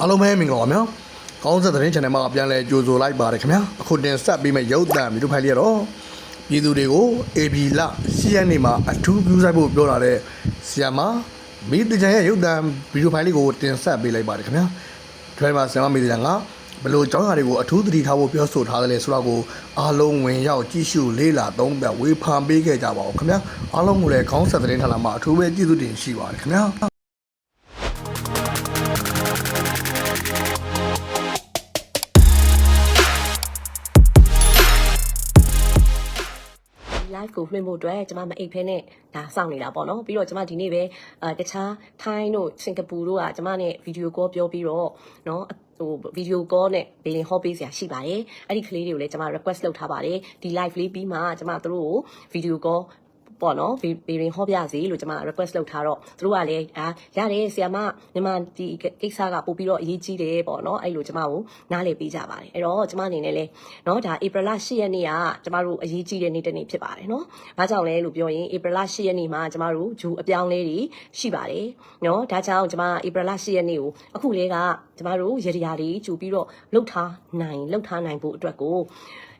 အားလုံးပဲမင်္ဂလာပါဗျာကောင်းဆက်သတင်း channel မှာပြန်လဲကြိုဆိုလိုက်ပါတယ်ခင်ဗျာအခုတင်ဆက်ပေးမယ့်ရုပ်သံဗီဒီယိုဖိုင်လေးကတော့ပြည်သူတွေကို AB လ CN မှာအထူးပြုဆိုင်ဖို့ပြောလာတဲ့ဆီယမမိတကြံရဲ့ရုပ်သံဗီဒီယိုဖိုင်လေးကိုတင်ဆက်ပေးလိုက်ပါတယ်ခင်ဗျာဒီမှာဆီယမမိတကြံကဘယ်လိုကြောင်းရာတွေကိုအထူးသတိထားဖို့ပြောဆိုထားတယ်လဲဆိုတော့ကိုအားလုံးဝင်ရောက်ကြည့်ရှုလေးလာသုံးပြဝေဖန်ပေးခဲ့ကြပါဦးခင်ဗျာအားလုံးကိုလည်းကောင်းဆက်သတင်းဌာနမှာအထူးပဲကျေးဇူးတင်ရှိပါတယ်ခင်ဗျာ live ကိုလွှင့်ဖို့အတွက်ကျမမအိပ်ဖဲနဲ့ဒါစောင့်နေတာပေါ့နော်ပြီးတော့ကျမဒီနေ့ပဲအဲတခြားထိုင်းတို့စင်ကာပူတို့ကကျမနဲ့ဗီဒီယိုကောပြောပြီးတော့နော်ဟိုဗီဒီယိုကောနဲ့ဘီလင်ဟောပေးစရာရှိပါတယ်အဲ့ဒီကလေးတွေကိုလည်းကျမ request လုပ်ထားပါတယ်ဒီ live လေးပြီးမှကျမတို့ကိုဗီဒီယိုကော ပေါ့နော်ဗီဗီရင်ဟောပြစီလို့ကျွန်မ request လုပ်ထားတော့သူတို့ကလည်းအာရတယ်ဆီယမမြန်မာဒီကိစ္စကပို့ပြီးတော့အရေးကြီးတယ်ပေါ့နော်အဲ့လိုကျွန်မကိုနားလည်ပေးကြပါတယ်အဲ့တော့ကျွန်မအနေနဲ့လည်းနော်ဒါဧပြီလ10ရက်နေ့ကကျွန်မတို့အရေးကြီးတဲ့နေ့တစ်နေ့ဖြစ်ပါတယ်နော်ဘာကြောင့်လဲလို့ပြောရင်ဧပြီလ10ရက်နေ့မှာကျွန်မတို့ဂျူအပြောင်းလဲတွေရှိပါတယ်နော်ဒါကြောင့်ကျွန်မဧပြီလ10ရက်နေ့ကိုအခုလေးကကျွန်မတို့ရရတွေဂျူပြီးတော့လှုပ်ထားနိုင်လှုပ်ထားနိုင်ဖို့အတွက်ကို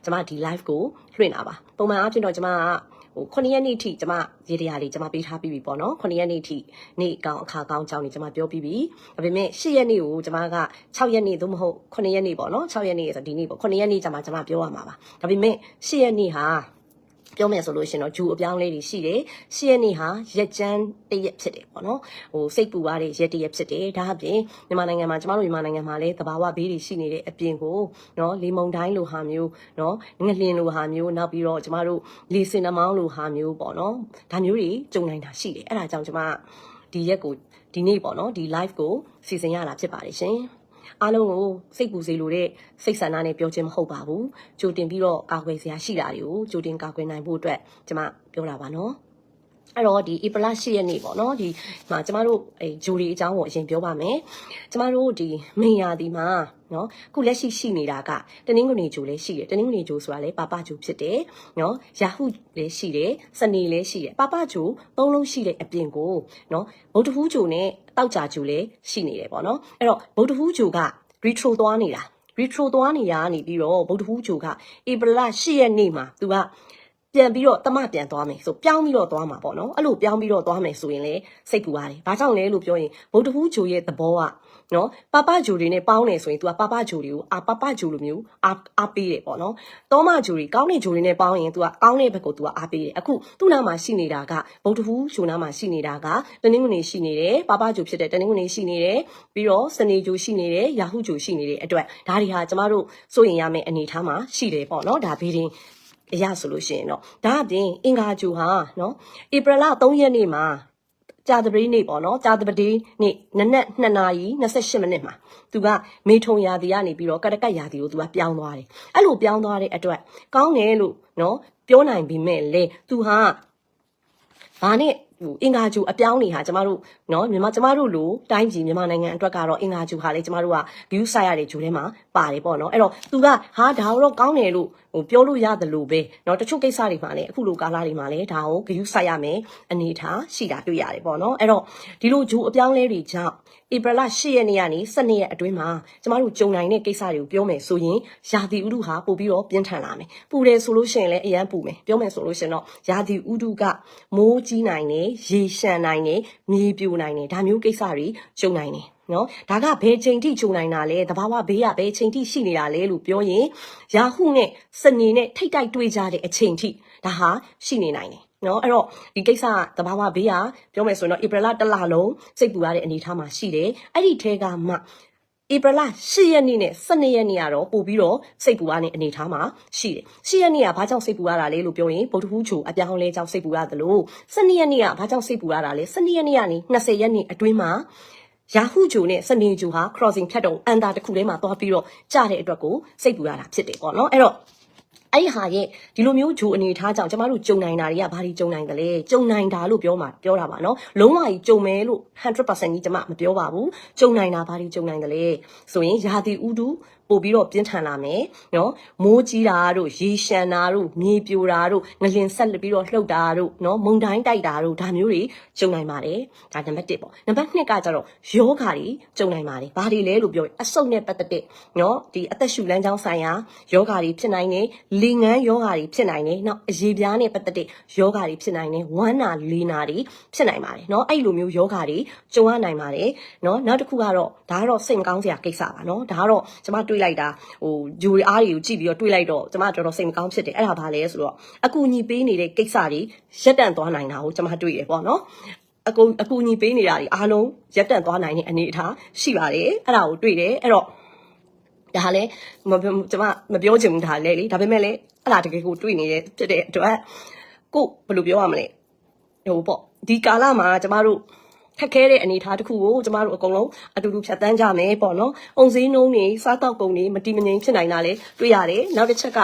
ကျွန်မဒီ live ကိုလွှင့်တာပါပုံမှန်အားဖြင့်တော့ကျွန်မက ဟို9ရက်နေ့ထိကျမရေတရာလေးကျမပေးထားပြီးပြီပေါ့နော်9ရက်နေ့ထိနေ့ကောင်းအခါကောင်းအကြောင်းနေကျမပြောပြီးပြီဒါပေမဲ့10ရက်နေ့ကိုကျမက6ရက်နေ့သို့မဟုတ်9ရက်နေ့ပေါ့နော်6ရက်နေ့ဆိုဒီနေ့ပေါ့9ရက်နေ့ကျမကျမပြောရမှာပါဒါပေမဲ့10ရက်နေ့ဟာ ပြောမယ်ဆိုလို့ရှင်တော့ဂျူအပြောင်းလေးတွေရှိတယ်။ရှစ်ရက်နေ့ဟာရက်ကျန်းတရက်ဖြစ်တယ်ပေါ့နော်။ဟိုစိတ်ပူရတဲ့ရက်တရက်ဖြစ်တယ်။ဒါအပြင်မြန်မာနိုင်ငံမှာကျမတို့မြန်မာနိုင်ငံမှာလည်းသဘာဝဘေးတွေရှိနေတဲ့အပြင်ကိုနော်လေမုန်တိုင်းလိုဟာမျိုးနော်ငလျင်လိုဟာမျိုးနောက်ပြီးတော့ကျမတို့လေစင်နှမောင်းလိုဟာမျိုးပေါ့နော်။ဒါမျိုးတွေကြုံနိုင်တာရှိတယ်။အဲ့ဒါကြောင့်ကျမဒီရက်ကိုဒီနေ့ပေါ့နော်ဒီ live ကိုစီစဉ်ရတာဖြစ်ပါတယ်ရှင်။ အားလုံးကိုစိတ်ပူစေလိုတဲ့စိတ်ဆန္ဒနဲ့ပြောခြင်းမဟုတ်ပါဘူးကြိုတင်ပြီးတော့ကာကွယ်စရာရှိတာတွေကိုကြိုတင်ကာကွယ်နိုင်ဖို့အတွက်ကျွန်မပြောတာပါနော် အဲ့တော့ဒီဧပြီလ10ရက်နေ့ပေါ့နော်ဒီမှာကျမတို့အဲဂျိုဒီအကြောင်းကိုအရင်ပြောပါမယ်ကျမတို့ဒီမင်ယာဒီမှာနော်အခုလက်ရှိရှိနေတာကတနင်္ဂနွေဂျိုလည်းရှိတယ်တနင်္ဂနွေဂျိုဆိုတာလည်းပါပဂျိုဖြစ်တယ်နော်ယာဟုလည်းရှိတယ်စနေလည်းရှိတယ်ပါပဂျိုသုံးလုံးရှိတဲ့အပြင်ကိုနော်ဗုဒ္ဓဟူးဂျိုနဲ့တောက်ကြဂျိုလည်းရှိနေတယ်ပေါ့နော်အဲ့တော့ဗုဒ္ဓဟူးဂျိုက retro သွားနေတာ retro သွားနေရကနေပြီးတော့ဗုဒ္ဓဟူးဂျိုကဧပြီလ10ရက်နေ့မှာသူက ပြန်ပြီးတော့တမပြန်သွားမယ်ဆိုပြောင်းပြီးတော့သွားမှာပေါ့နော်အဲ့လိုပြောင်းပြီးတော့သွားမယ်ဆိုရင်လည်းစိတ်ပူရတယ်။ဘာကြောင့်လဲလို့ပြောရင်ဗုဒ္ဓဟူးဂျိုရဲ့သဘောကနော်ပပဂျိုတွေနဲ့ပေါင်းနေဆိုရင် तू ကပပဂျိုတွေကိုအာပပဂျိုလိုမျိုးအာအားပေးတယ်ပေါ့နော်။တောမဂျိုတွေကောင်းတဲ့ဂျိုတွေနဲ့ပေါင်းရင် तू ကကောင်းတဲ့ဘက်ကို तू ကအားပေးတယ်။အခုသူ့နာမှာရှိနေတာကဗုဒ္ဓဟူးဂျိုနာမှာရှိနေတာကတနင်္ဂနွေရှိနေတယ်ပပဂျိုဖြစ်တဲ့တနင်္ဂနွေရှိနေတယ်ပြီးတော့စနေဂျိုရှိနေတယ်ယာဟုဂျိုရှိနေတဲ့အတွက်ဒါတွေဟာကျမတို့စိုးရင်ရမယ့်အနေအထားမှာရှိတယ်ပေါ့နော်ဒါဘေးရင် အရာဆိုလို့ရှိရင်တော့ဒါအပြင်အင်္ဂါဂျူဟာနော်ဧပြီလ3ရက်နေ့မှာကြာတပတိနေ့ပေါ့နော်ကြာတပတိနေ့နနက်2နာရီ28မိနစ်မှာသူကမေထုံရာသီကနေပြီးတော့ကတကတ်ရာသီကိုသူကပြောင်းသွားတယ်အဲ့လိုပြောင်းသွားတဲ့အတွက်ကောင်းတယ်လို့နော်ပြောနိုင်ပြီမဲ့လေသူဟာဘာနဲ့ဟိုအင်္ဂါဂျူအပြောင်းနေဟာကျမတို့เนาะမြန်မာကျမတို့လိုတိုင်းပြည်မြန်မာနိုင်ငံအတွက်ကတော့အင်္ဂါဂျူဟာလေကျမတို့က view site ရတဲ့ဂျူထဲမှာပါတယ်ပေါ့เนาะအဲ့တော့သူကဟာဒါတော့ကောင်းတယ်လို့ ဟိုပြောလို့ရတယ်လို့ပဲเนาะတချို့ကိစ္စတွေမှာလည်းအခုလိုကာလတွေမှာလည်းဒါကို view site ရမယ်အနေထားရှိတာတွေ့ရတယ်ပေါ့เนาะအဲ့တော့ဒီလိုဂျူအပြောင်းလဲတွေကြောင့်ဧပြီလ10ရက်နေ့ကနေ12ရက်အတွင်းမှာကျမတို့ကြုံနိုင်တဲ့ကိစ္စတွေကိုပြောမယ်ဆိုရင်ယာတီဥဒုဟာပို့ပြီးတော့ပြင်းထန်လာမယ်ပူတယ်ဆိုလို့ရှိရင်လည်းအရန်ပူမယ်ပြောမယ်ဆိုလို့ရှိရင်တော့ယာတီဥဒုကမိုးကြီးနိုင်တယ်ရေရှမ်းနိုင်တယ်မြေပြိုနိုင်တယ်ဒါမျိုးကိစ္စတွေကြုံနိုင်တယ် နော်ဒါကဘယ်ချိန်ထိကြုံနိုင်တာလဲတဘာဝဘေးကဘယ်ချိန်ထိရှိနေတာလဲလို့ပြောရင်ယာဟုနဲ့စနေနဲ့ထိတ်တိုက်တွေ့ကြတဲ့အချိန်ထိဒါဟာရှိနေနိုင်တယ်နော်အဲ့တော့ဒီကိစ္စကတဘာဝဘေးကပြောမယ်ဆိုရင်တော့ဧပြီလတစ်လလုံးစိတ်ပူရတဲ့အနေအထားမှာရှိတယ်အဲ့ဒီထဲကမှဧပြီလ10ရက်နေ့နဲ့12ရက်နေ့ကတော့ပို့ပြီးတော့စိတ်ပူရတဲ့အနေအထားမှာရှိတယ်။10ရက်နေ့ကဘာကြောင့်စိတ်ပူရတာလဲလို့ပြောရင်ဗုဒ္ဓဟူးချိုအပြောင်းလဲကြောင့်စိတ်ပူရတယ်လို့12ရက်နေ့ကဘာကြောင့်စိတ်ပူရတာလဲ12ရက်နေ့ကနေ20ရက်နေ့အတွင်းမှာ ယာဟုဂျိုနဲ့စနေဂျိုဟာ crossing ဖြတ်တော့အန်တာတစ်ခုထဲမှာသွားပြီးတော့ကြားတဲ့အတွက်ကိုစိတ်ပူရတာဖြစ်တယ်ပေါ့နော်။အဲ့တော့အဲ့ဒီဟာရဲ့ဒီလိုမျိုးဂျိုအနေထားကြောင့်ကျမတို့ကြုံနိုင်တာတွေကဘာတွေကြုံနိုင်တယ်လဲကြုံနိုင်တာလို့ပြောမှာပြောတာပါနော်လုံးဝကြီးကြုံမဲလို့100%ကြီးကျမမပြောပါဘူးကြုံနိုင်တာဘာတွေကြုံနိုင်တယ်လဲဆိုရင်ယာတီဥတု ပို့ပြီးတော့ပြင်းထန်လာမယ်နော်မိုးကြီးတာတို့ရေရှမ်းတာတို့မြေပြိုတာတို့ငလင်ဆက်လက်ပြီးတော့လှုပ်တာတို့နော်မုန်တိုင်းတိုက်တာတို့ဒါမျိုးတွေကြုံနိုင်ပါတယ်ဒါနံပါတ်1ပေါ့နံပါတ်2ကကျတော့ယောဂါတွေကြုံနိုင်ပါတယ်ဘာတွေလဲလို့ပြောရင်အဆုတ်နဲ့ပတ်သက်တဲ့နော်ဒီအသက်ရှူလမ်းကြောင်းဆိုင်ရာယောဂါတွေဖြစ်နိုင်တယ်လင်ငန်းယောဂါတွေဖြစ်နိုင်တယ်နောက်အရေးပြားနဲ့ပတ်သက်တဲ့ယောဂါတွေဖြစ်နိုင်တယ်ဝမ်းနာလေးနာတွေဖြစ်နိုင်ပါတယ်နော်အဲ့လိုမျိုးယောဂါတွေကြုံရနိုင်ပါတယ်နော်နောက်တစ်ခုကတော့ဒါကတော့စိတ်မကောင်းစရာကိစ္စပါနော်ဒါကတော့ကျွန်မတွေးလိုက်တာဟိုဂျူရီအားတွေကိုကြည့်ပြီးတော့တွေးလိုက်တော့ကျွန်မတော်တော်စိတ်မကောင်းဖြစ်တယ်အဲ့ဒါဘာလဲဆိုတော့အကူအညီပေးနေတဲ့ကိစ္စတွေရက်တန့်သွားနိုင်တာကိုကျွန်မတွေးရပေါ့နော်အကူအကူအညီပေးနေတာတွေအားလုံးရက်တန့်သွားနိုင်တဲ့အနေအထားရှိပါတယ်အဲ့ဒါကိုတွေ့တယ်အဲ့တော့ဒါလည်းမကျွန်မမပြောချင်ဘူးဒါလည်းလေဒါပေမဲ့လည်းအဲ့ဒါတကယ်ကိုတွေ့နေတဲ့ဖြစ်တဲ့အတွက်ကိုဘယ်လိုပြောရမလဲဟိုပေါ့ဒီကာလမှာကျမတို့ ခက်ခဲတဲ့အနေအထားတစ်ခုကိုကျမတို့အကုန်လုံးအတူတူဖြတ်တန်းကြမယ်ပေါ့နော်။အုံစည်းနှုံးတွေစားတောက်ကုန်တွေမတိမငြိမ်ဖြစ်နိုင်တာလည်းတွေ့ရတယ်။နောက်တစ်ချက်က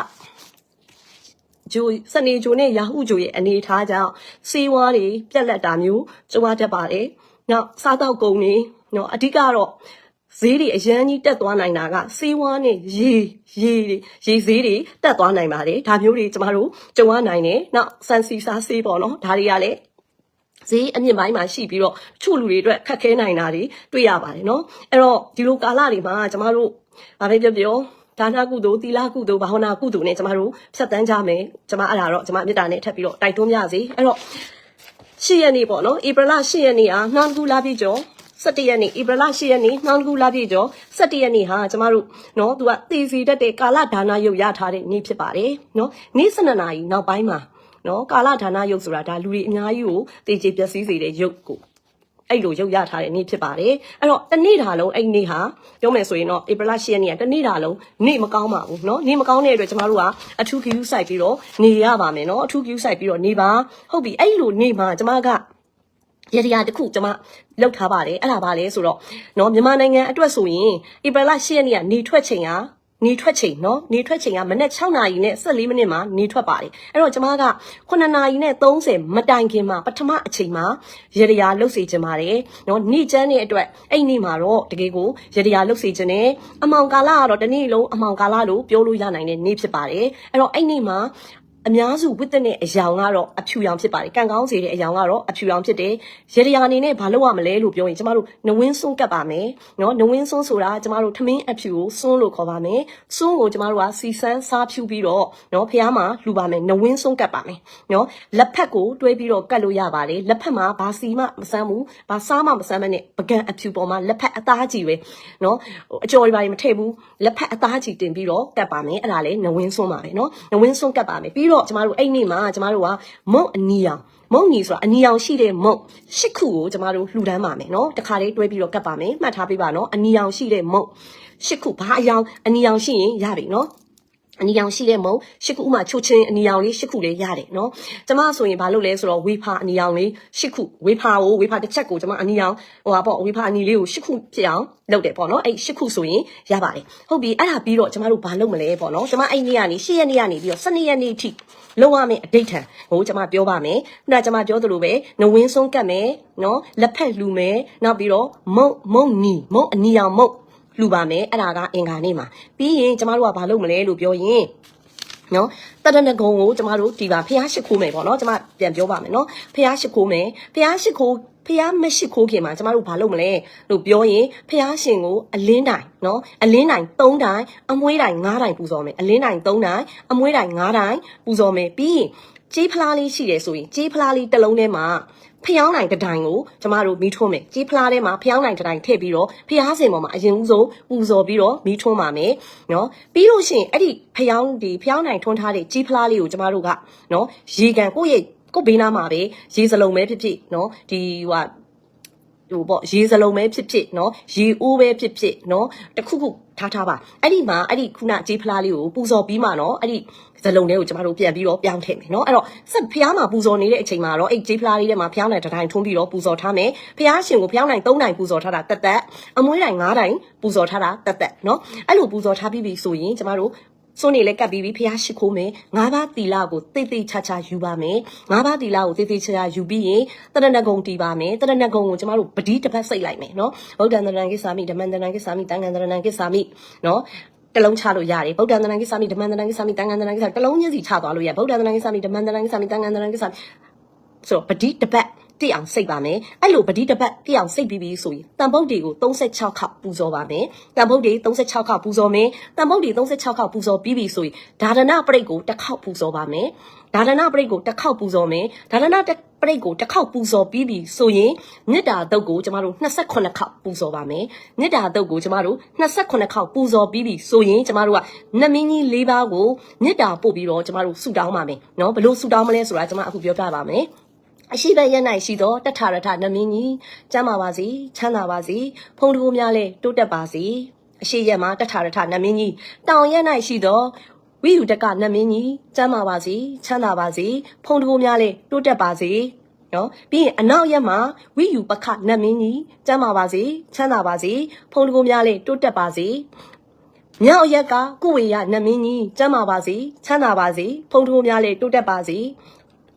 ဂျိုစနေဂျိုနဲ့ယာဟုဂျိုရဲ့အနေအထားကြောင့်စေးဝါးတွေပြက်လက်တာမျိုးကြုံရတတ်ပါတယ်။နောက်စားတောက်ကုန်တွေနော်အဓိကတော့ဈေးတွေအရန်ကြီးတက်သွားနိုင်တာကစေးဝါးနဲ့ရေရေတွေရေဈေးတွေတက်သွားနိုင်ပါတယ်။ဒါမျိုးတွေကျမတို့ကြုံရနိုင်တယ်။နောက်ဆန်စီစားဆေးပေါ့နော်။ဒါတွေကလည်း ဈေးအမြင့်ပိုင်းမှာရှိပြီးတော့တချို့လူတွေအတွက်ခက်ခဲနိုင်တာတွေတွေ့ရပါတယ်နော်အဲ့တော့ဒီလိုကာလတွေမှာကျမတို့ဗာပဲပြောပြောဒါနကုသိုလ်သီလကုသိုလ်ဘာဝနာကုသိုလ်နဲ့ကျမတို့ဖြတ်တန်းကြမယ်ကျမအဲ့ဒါတော့ကျမမေတ္တာနဲ့ထပ်ပြီးတော့တိုက်တွန်းကြစေအဲ့တော့ရှစ်ရက်နေ့ပေါ့နော်ဧပြီလရှစ်ရက်နေ့ဟာနှောင်းကူလာပြည့်ကျော်17ရက်နေ့ဧပြီလ10ရက်နေ့နှောင်းကူလာပြည့်ကျော်17ရက်နေ့ဟာကျမတို့เนาะသူကတည်စီတတ်တဲ့ကာလဒါနရုပ်ရထားတဲ့နေ့ဖြစ်ပါတယ်เนาะနေ့7နာရီနောက်ပိုင်းမှာ နော်ကာလဌာနရုပ်ဆိုတာဒါလူတွေအများကြီးကိုတည်ကြည်ပျက်စီးစေတဲ့ရုပ်ကိုအဲ့လိုရုပ်ရထားတဲ့နေ့ဖြစ်ပါတယ်အဲ့တော့တနေ့တာလုံးအဲ့နေ့ဟာပြောမယ်ဆိုရင်တော့ဧပြီလ10ရက်နေ့ကတနေ့တာလုံးနေ့မကောင်းပါဘူးเนาะနေ့မကောင်းတဲ့အတွက်ကျမတို့ကအထူးဂရုစိုက်ပြီးတော့နေရပါမယ်เนาะအထူးဂရုစိုက်ပြီးတော့နေပါဟုတ်ပြီအဲ့လိုနေ့မှာကျမကရတရားတစ်ခုကျွန်မလောက်ထားပါတယ်အဲ့ဒါပါလဲဆိုတော့เนาะမြန်မာနိုင်ငံအတွက်ဆိုရင်ဧပြီလ10ရက်နေ့ကနေထွက်ချိန်ဟာ နေထွက်ချိန်เนาะနေထွက်ချိန်ကမနက်6နာရီနဲ့14မိနစ်မှာနေထွက်ပါတယ်အဲ့တော့ကျမက9နာရီနဲ့30မတိုင်ခင်မှာပထမအချိန်မှာရရလှုပ်စေချင်ပါတယ်เนาะနေချမ်းတဲ့အတွက်အဲ့ဒီမှာတော့တကယ်ကိုရရလှုပ်စေချင်တယ်အမောင်ကာလကတော့တစ်နေ့လုံးအမောင်ကာလလို့ပြောလို့ရနိုင်တဲ့နေ့ဖြစ်ပါတယ်အဲ့တော့အဲ့ဒီမှာ အများစုဝိတ္တနဲ့အယောင်ကတော့အဖြူရောင်ဖြစ်ပါတယ်ကံကောင်းစေတဲ့အယောင်ကတော့အဖြူရောင်ဖြစ်တယ်ရေရရာအနေနဲ့ဘာလုပ်ရမလဲလို့ပြောရင်ကျမတို့နဝင်းစွန်းကပ်ပါမယ်နော်နဝင်းစွန်းဆိုတာကျမတို့ထမင်းအဖြူကိုစွန်းလို့ခေါ်ပါမယ်စွန်းကိုကျမတို့ကစီစမ်းစားဖြူပြီးတော့နော်ဖះမှာလှူပါမယ်နဝင်းစွန်းကပ်ပါမယ်နော်လက်ဖက်ကိုတွဲပြီးတော့ကပ်လို့ရပါတယ်လက်ဖက်မှာဘာစီမှမစမ်းဘူးဘာစားမှမစမ်းမနဲ့ပကံအဖြူပေါ်မှာလက်ဖက်အသားကြီးပဲနော်ဟိုအကျော်တွေပါမထည့်ဘူးလက်ဖက်အသားကြီးတင်ပြီးတော့ကပ်ပါမယ်အဲ့ဒါလည်းနဝင်းစွန်းပါပဲနော်နဝင်းစွန်းကပ်ပါမယ်ပြီးတော့ကျမတို့အဲ့နေ့မှာကျမတို့ကမုံအနီအောင်မုံနီဆိုတာအနီအောင်ရှိတဲ့မုံရှစ်ခုကိုကျမတို့လှူဒန်းပါမယ်နော်တခါလေးတွဲပြီးတော့ကပ်ပါမယ်မှတ်ထားပေးပါနော်အနီအောင်ရှိတဲ့မုံရှစ်ခုဘာအယောင်အနီအောင်ရှိရင်ရပြီနော် အနီအောင်ရှိတဲ့မုံရှစ်ခုဥမာချိုချင်းအနီအောင်လေးရှစ်ခုလေးရတယ်နော်ကျမဆိုရင်ဘာလုပ်လဲဆိုတော့ဝေဖာအနီအောင်လေးရှစ်ခုဝေဖာကိုဝေဖာတစ်ချက်ကိုကျမအနီအောင်ဟိုပါပေါ့ဝေဖာအနီလေးကိုရှစ်ခုဖြစ်အောင်လုပ်တယ်ပေါ့နော်အဲ့ရှစ်ခုဆိုရင်ရပါတယ်ဟုတ်ပြီအဲ့ဒါပြီးတော့ကျမတို့ဘာလုပ်မလဲပေါ့နော်ကျမအဲ့နေ့ကနေရှစ်ရက်နေ့ကနေပြီးတော့12ရက်နေ့အထိလုံးဝမယ်အတိတ်ထံဟိုကျမပြောပါမယ်ခုနကကျမပြောသလိုပဲနဝင်းဆုံးကတ်မယ်နော်လက်ဖက်လှူမယ်နောက်ပြီးတော့မုံမုံနီမုံအနီအောင်မုံ လှူပါမယ်အဲ့ဒါကအင်္ဂါနေ့မှာပြီးရင်ကျမတို့ကဘာလုပ်မလဲလို့ပြောရင်နော်တရဏဂုံကိုကျမတို့ဒီပါဖះရှိခိုးမယ်ပေါ့နော်ကျမပြန်ပြောပါမယ်နော်ဖះရှိခိုးမယ်ဖះရှိခိုးဖះမရှိခိုးခင်မှာကျမတို့ဘာလုပ်မလဲလို့ပြောရင်ဖះရှင်ကိုအလင်းတိုင်နော်အလင်းတိုင်3တိုင်အမွှေးတိုင်5တိုင်ပူဇော်မယ်အလင်းတိုင်3တိုင်အမွှေးတိုင်5တိုင်ပူဇော်မယ်ပြီးရင်ကြေးဖလားလေးရှိတယ်ဆိုရင်ကြေးဖလားလေးတစ်လုံးထဲမှာ ဖျောင်းနိုင်တစ်တိုင်ကိုကျမတို့မီးထွန်းမယ်ကြေးဖလားထဲမှာဖျောင်းနိုင်တစ်တိုင်ထည့်ပြီးတော့ဖျားစင်ပေါ်မှာအရင်ဦးဆုံးပူဇော်ပြီးတော့မီးထွန်းပါမယ်နော်ပြီးလို့ရှိရင်အဲ့ဒီဖျောင်းဒီဖျောင်းနိုင်ထွန်းထားတဲ့ကြေးဖလားလေးကိုကျမတို့ကနော်ရေကန်ကိုယ့်ရဲ့ကိုယ့်ဘေးနားမှာပဲရေစလုံးပဲဖြစ်ဖြစ်နော်ဒီဟို ဟိုပေါ့ရေစလုံးပဲဖြစ်ဖြစ်နော်ရေအိုးပဲဖြစ်ဖြစ်နော်တခုခုထားထားပါအဲ့ဒီမှာအဲ့ဒီခုနကြေးဖလားလေးကိုပူဇော်ပြီးမှနော်အဲ့ဒီဇလုံးလေးကိုကျမတို့ပြန်ပြီးတော့ပြောင်းထည့်မယ်နော်အဲ့တော့ဆက်ဖျားမှာပူဇော်နေတဲ့အချိန်မှာတော့အဲ့ကြေးဖလားလေးထဲမှာဖျားနိုင်တစ်တိုင်းထွန်းပြီးတော့ပူဇော်ထားမယ်ဖျားရှင်ကိုဖျားနိုင်၃တိုင်းပူဇော်ထားတာတက်တက်အမွှေးတိုင်း၅တိုင်းပူဇော်ထားတာတက်တက်နော်အဲ့လိုပူဇော်ထားပြီးပြီဆိုရင်ကျမတို့ စွန့်နေလဲကပ်ပြီးပြီဖះရှိခိုးမယ်ငါးပါးတီလာကိုတိတ်တိတ်ချာချာယူပါမယ်ငါးပါးတီလာကိုတိတ်တိတ်ချာချာယူပြီးရင်တရဏဂုံတီးပါမယ်တရဏဂုံကိုကျမတို့ပတိတစ်ပတ်စိတ်လိုက်မယ်နော်ဗုဒ္ဓံတရဏကိသာမိဓမ္မံတရဏကိသာမိတန်ခံတရဏကိသာမိနော်တလုံးချလို့ရတယ်ဗုဒ္ဓံတရဏကိသာမိဓမ္မံတရဏကိသာမိတန်ခံတရဏကိသာတလုံးချင်းစီချသွားလို့ရဗုဒ္ဓံတရဏကိသာမိဓမ္မံတရဏကိသာမိတန်ခံတရဏကိသာမိဆိုတော့ပတိတစ်ပတ် တိအောင်စိတ်ပါမယ်အဲ့လိုပတိတပတ်တိအောင်စိတ်ပြီးပြီဆိုရင်တန်ပုတ်တွေကို36ခါပူဇော်ပါမယ်တန်ပုတ်တွေ36ခါပူဇော်မယ်တန်ပုတ်တွေ36ခါပူဇော်ပြီးပြီဆိုရင်ဒါဒနာပရိတ်ကိုတစ်ခေါက်ပူဇော်ပါမယ်ဒါဒနာပရိတ်ကိုတစ်ခေါက်ပူဇော်မယ်ဒါဒနာပရိတ်ကိုတစ်ခေါက်ပူဇော်ပြီးပြီဆိုရင်မေတ္တာတုတ်ကိုကျမတို့28ခါပူဇော်ပါမယ်မေတ္တာတုတ်ကိုကျမတို့28ခါပူဇော်ပြီးပြီဆိုရင်ကျမတို့ကနမင်းကြီး၄ပါးကိုမေတ္တာပို့ပြီးတော့ကျမတို့ဆုတောင်းပါမယ်နော်ဘလို့ဆုတောင်းမလဲဆိုတာကျမအခုပြောပြပါမယ် အရှိဘက်ရက်၌ရှိသောတထရထနမင်းကြီးကျမ်းပါပါစေချမ်းသာပါစေဖုန်တကူများလည်းတိုးတက်ပါစေအရှိရက်မှာတထရထနမင်းကြီးတောင်ရက်၌ရှိသောဝိယူတကနမင်းကြီးကျမ်းပါပါစေချမ်းသာပါစေဖုန်တကူများလည်းတိုးတက်ပါစေနော်ပြီးရင်အနောက်ရက်မှာဝိယူပခနမင်းကြီးကျမ်းပါပါစေချမ်းသာပါစေဖုန်တကူများလည်းတိုးတက်ပါစေမြောက်ရက်ကကုဝေရနမင်းကြီးကျမ်းပါပါစေချမ်းသာပါစေဖုန်တကူများလည်းတိုးတက်ပါစေ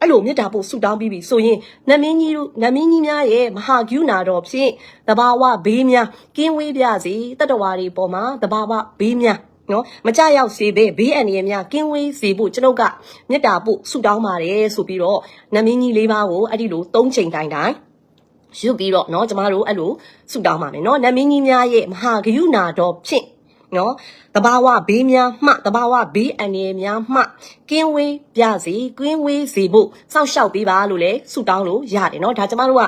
အဲ့လိုမေတ္တာပို့ဆုတောင်းပြီးပြီဆိုရင်နတ်မင်းကြီးတို့နတ်မင်းကြီးများရဲ့မဟာကရုဏာတော်ဖြင့်တဘာဝဘေးများကင်းဝေးပြစေတတ္တဝါတွေပေါ်မှာတဘာဝဘေးများနော်မကြရောက်စေပဲဘေးအန္တရာယ်များကင်းဝေးစေဖို့ကျွန်ုပ်ကမေတ္တာပို့ဆုတောင်းပါတယ်ဆိုပြီးတော့နတ်မင်းကြီးလေးပါးကိုအဲ့ဒီလိုသုံးချိန်တိုင်းတိုင်းရွတ်ပြီးတော့เนาะကျမတို့အဲ့လိုဆုတောင်းပါမယ်เนาะနတ်မင်းကြီးများရဲ့မဟာကရုဏာတော်ဖြင့် နော်တဘာဝဘေးများမှတဘာဝဘေးအန္တရာယ်များမှကင်းဝေးပြစေကင်းဝေးစေဖို့စောင့်ရှောက်ပေးပါလို့လဲဆုတောင်းလို့ရတယ်နော်ဒါကျမတို့က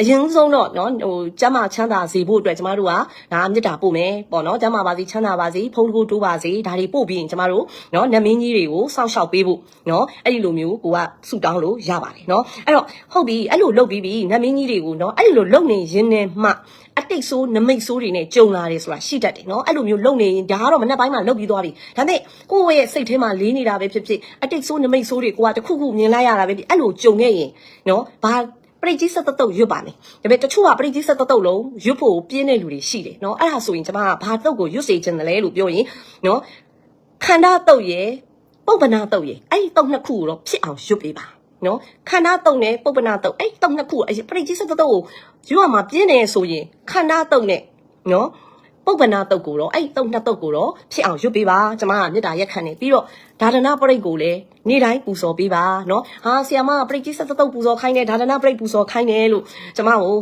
အရင်ဆုံးတော့နော်ဟိုကျမချမ်းသာစေဖို့အတွက်ကျမတို့ကဒါမေတ္တာပို့မယ်ပေါ့နော်ကျမပါစေချမ်းသာပါစေဖုန်းတကူတိုးပါစေဒါတွေပို့ပြီးရင်ကျမတို့နော်နတ်မင်းကြီးတွေကိုစောင့်ရှောက်ပေးဖို့နော်အဲ့ဒီလိုမျိုးကိုကဆုတောင်းလို့ရပါတယ်နော်အဲ့တော့ဟုတ်ပြီအဲ့လိုလုပ်ပြီးပြီနတ်မင်းကြီးတွေကိုနော်အဲ့ဒီလိုလုပ်နေရင်းနဲ့မှ အတိတ်ဆိုးနမိတ်ဆိုးတွေနဲ့ကြုံလာတယ်ဆိုတာရှိတတ်တယ်နော်အဲ့လိုမျိုးလုပ်နေရင်ဒါကတော့မနေ့ပိုင်းမှာလုပ်ပြီးသွားပြီဒါပေမဲ့ကိုယ့်ရဲ့စိတ်ထဲမှာလေးနေတာပဲဖြစ်ဖြစ်အတိတ်ဆိုးနမိတ်ဆိုးတွေကိုကတခုခုမြင်လိုက်ရတာပဲဖြစ်အဲ့လိုကြုံခဲ့ရင်နော်ဘာပရိတ်ကြီးဆက်တတုတ်ရွတ်ပါမယ်ဒါပေမဲ့တချို့ကပရိတ်ကြီးဆက်တတုတ်လုံးရွတ်ဖို့ပြင်းတဲ့လူတွေရှိတယ်နော်အဲ့ဒါဆိုရင်ကျွန်မကဘာတုတ်ကိုရွတ်စေချင်တယ်လဲလို့ပြောရင်နော်ခန္ဓာတုတ်ရဲ့ပုပ္ပနာတုတ်ရဲ့အဲ့ဒီတုတ်နှစ်ခုကိုတော့ဖြစ်အောင်ရွတ်ပေးပါ နော်ခန္ဓာတုံနဲ့ပုပ္ပနာတုံအဲ့တုံနှစ်ခုအပရိကြီးစတုံကိုယူရမှာပြင်းနေဆိုရင်ခန္ဓာတုံနဲ့နော်ပုပ္ပနာတုတ်ကိုတော့အဲ့တုတ်နှစ်တုတ်ကိုတော့ဖြစ်အောင်ရွတ်ပေးပါကျမကမေတ္တာရက်ခံနေပြီးတော့ဒါဒနာပရိတ်ကိုလည်းနေ့တိုင်းပူဇော်ပေးပါနော်ဟာဆီယမကပရိတ်ကြီးဆက်တုတ်ပူဇော်ခိုင်းတယ်ဒါဒနာပရိတ်ပူဇော်ခိုင်းတယ်လို့ကျမကို